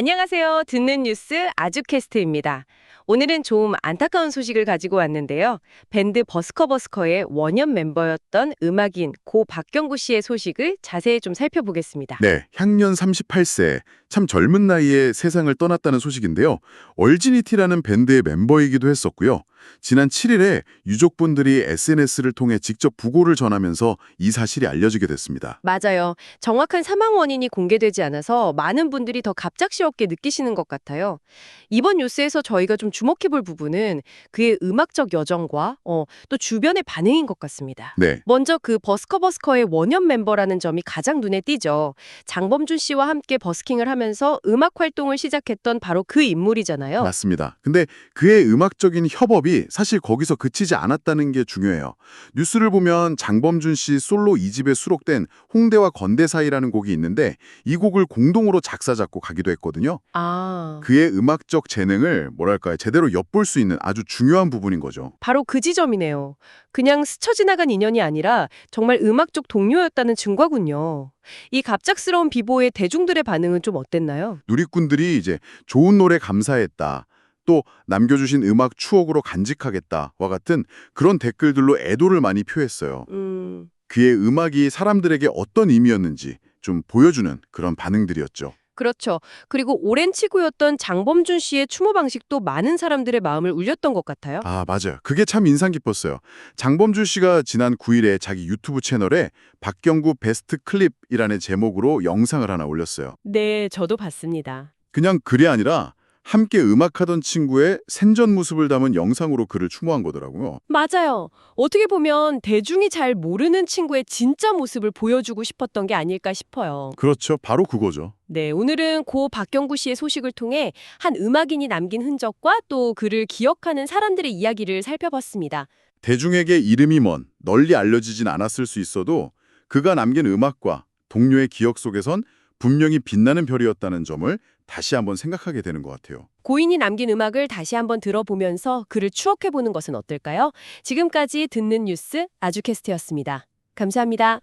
안녕하세요. 듣는 뉴스 아주캐스트입니다. 오늘은 좀 안타까운 소식을 가지고 왔는데요. 밴드 버스커버스커의 원년 멤버였던 음악인 고 박경구 씨의 소식을 자세히 좀 살펴보겠습니다. 네, 향년 38세, 참 젊은 나이에 세상을 떠났다는 소식인데요. 얼지니티라는 밴드의 멤버이기도 했었고요. 지난 7일에 유족분들이 SNS를 통해 직접 부고를 전하면서 이 사실이 알려지게 됐습니다. 맞아요. 정확한 사망 원인이 공개되지 않아서 많은 분들이 더 갑작스럽게 느끼시는 것 같아요. 이번 뉴스에서 저희가 좀 주목해 볼 부분은 그의 음악적 여정과 어, 또 주변의 반응인 것 같습니다. 네, 먼저 그 버스커버스커의 원년 멤버라는 점이 가장 눈에 띄죠. 장범준 씨와 함께 버스킹을 하면서 음악 활동을 시작했던 바로 그 인물이잖아요. 맞습니다. 근데 그의 음악적인 협업이 사실 거기서 그치지 않았다는 게 중요해요. 뉴스를 보면 장범준 씨 솔로 2집에 수록된 홍대와 건대 사이라는 곡이 있는데 이 곡을 공동으로 작사 작곡하기도 했거든요. 아, 그의 음악적 재능을 뭐랄까요 제대로 엿볼 수 있는 아주 중요한 부분인 거죠. 바로 그 지점이네요. 그냥 스쳐 지나간 인연이 아니라 정말 음악적 동료였다는 증거군요. 이 갑작스러운 비보에 대중들의 반응은 좀 어땠나요? 누리꾼들이 이제 좋은 노래 감사했다. 또 남겨주신 음악 추억으로 간직하겠다와 같은 그런 댓글들로 애도를 많이 표했어요. 음, 그의 음악이 사람들에게 어떤 의미였는지 좀 보여주는 그런 반응들이었죠. 그렇죠. 그리고 오랜 치구였던 장범준 씨의 추모 방식도 많은 사람들의 마음을 울렸던 것 같아요. 아, 맞아요. 그게 참 인상 깊었어요. 장범준 씨가 지난 9일에 자기 유튜브 채널에 박경구 베스트 클립이라는 제목으로 영상을 하나 올렸어요. 네, 저도 봤습니다. 그냥 글이 아니라 함께 음악하던 친구의 생전 모습을 담은 영상으로 그를 추모한 거더라고요. 맞아요. 어떻게 보면 대중이 잘 모르는 친구의 진짜 모습을 보여주고 싶었던 게 아닐까 싶어요. 그렇죠. 바로 그거죠. 네, 오늘은 고 박경구 씨의 소식을 통해 한 음악인이 남긴 흔적과 또 그를 기억하는 사람들의 이야기를 살펴봤습니다. 대중에게 이름이 먼, 널리 알려지진 않았을 수 있어도 그가 남긴 음악과 동료의 기억 속에선 분명히 빛나는 별이었다는 점을 다시 한번 생각하게 되는 것 같아요. 고인이 남긴 음악을 다시 한번 들어보면서 그를 추억해보는 것은 어떨까요? 지금까지 듣는 뉴스 아주캐스트였습니다. 감사합니다.